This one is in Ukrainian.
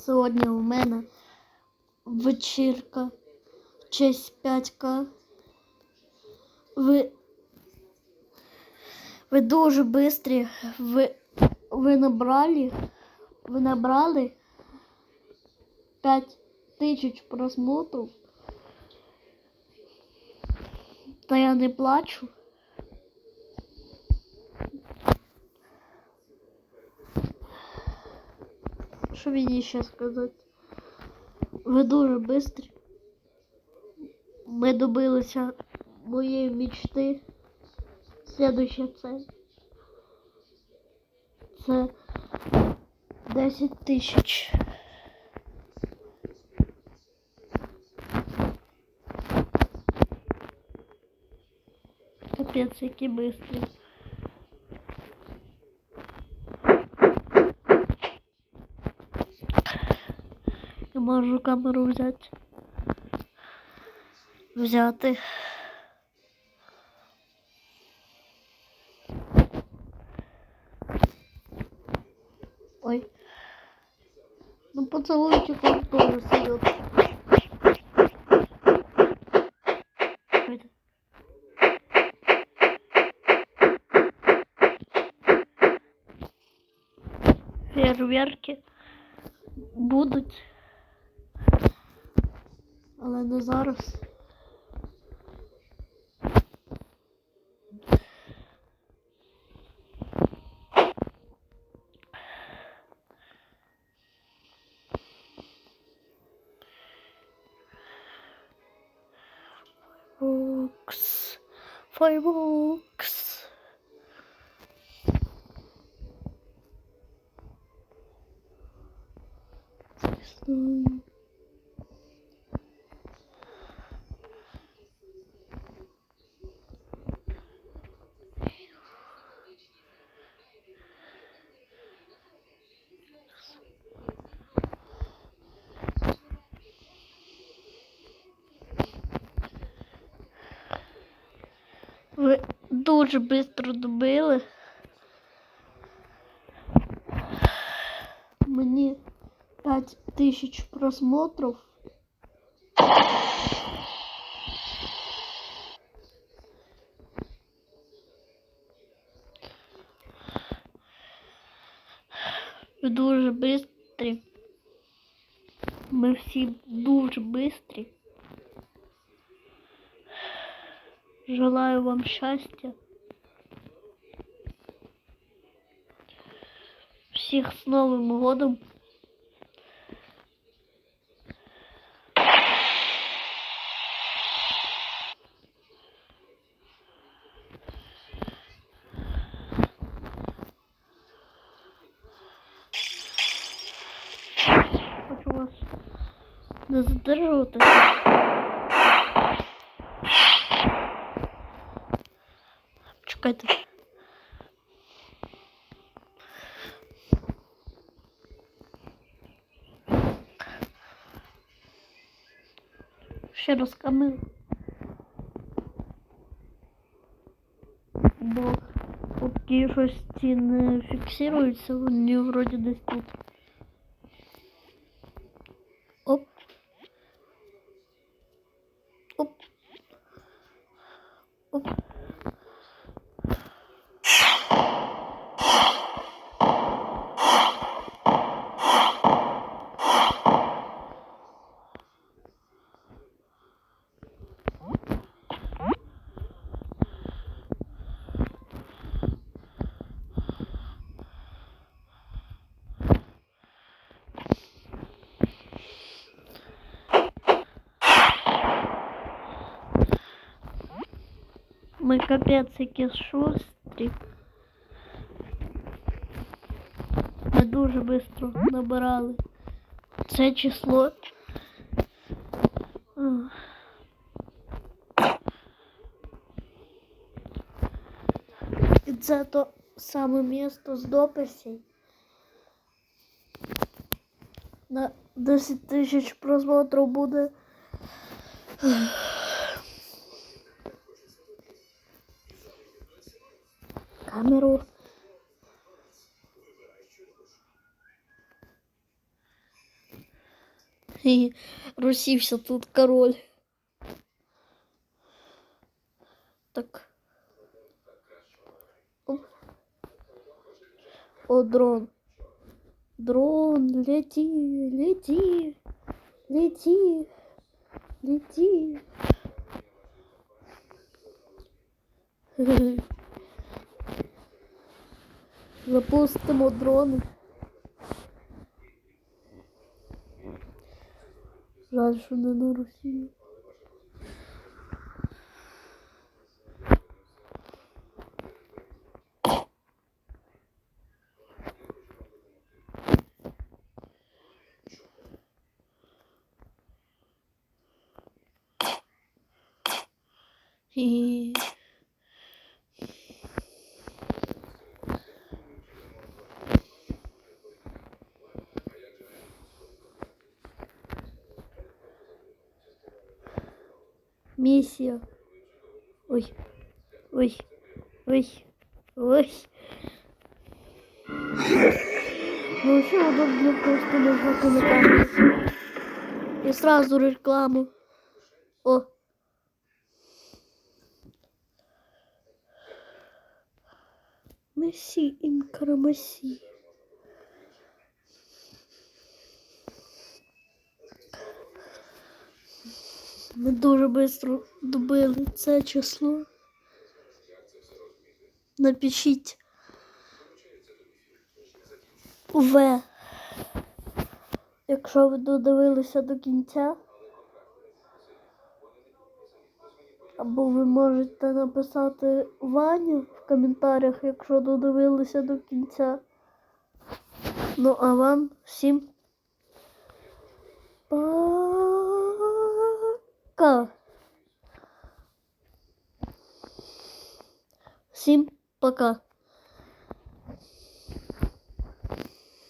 Сьогодні у мене вечірка честь 5К. Ви, ви дуже бистрі. Ви, ви набрали, ви набрали 5 тисяч просмотрів. Та я не плачу. Що мені ще сказати? Ви дуже бистрі. Ми добилися моєї мечти. Слідуюча цель. Це 10 тисяч. Капець, які бистрі. Можу камеру взяти. Взяти. Ой. Ну поцелуйчик он тоже сойдет. Фейерверки будуть. Alenosaurus. Foi Fireworks. Дуже швидко добили. Мені 5 тисяч просмотрів. Дуже швидкі. Ми всі дуже швидкі. Желаю вам счастья. Всех с Новым годом. Хочу вас не Чекайте. Ще раз камеру. Бо поки щось ці не фіксуються, вони вроді десь тут. Оп. Оп. Оп. Ми капець які шустрі. Ми дуже швидко набирали це число. І це то саме місто з дописів. На 10 тисяч просмотрів буде. Камеру. І розсівся тут король. Так. О, дрон. Дрон, лети, лети, лети, лети. Запустимо дрони. Жаль, що не на Росію. І... Миссия. Ой. Ой. Ой. Ой. Ну, вообще удобно просто нажать на камеру. И сразу рекламу. О. Месси инкромаси. Ми дуже швидко добили це число. Напишіть В. Якщо ви додивилися до кінця. Або ви можете написати Ваню в коментарях, якщо додивилися до кінця. Ну, а вам всім пока. Всім пока.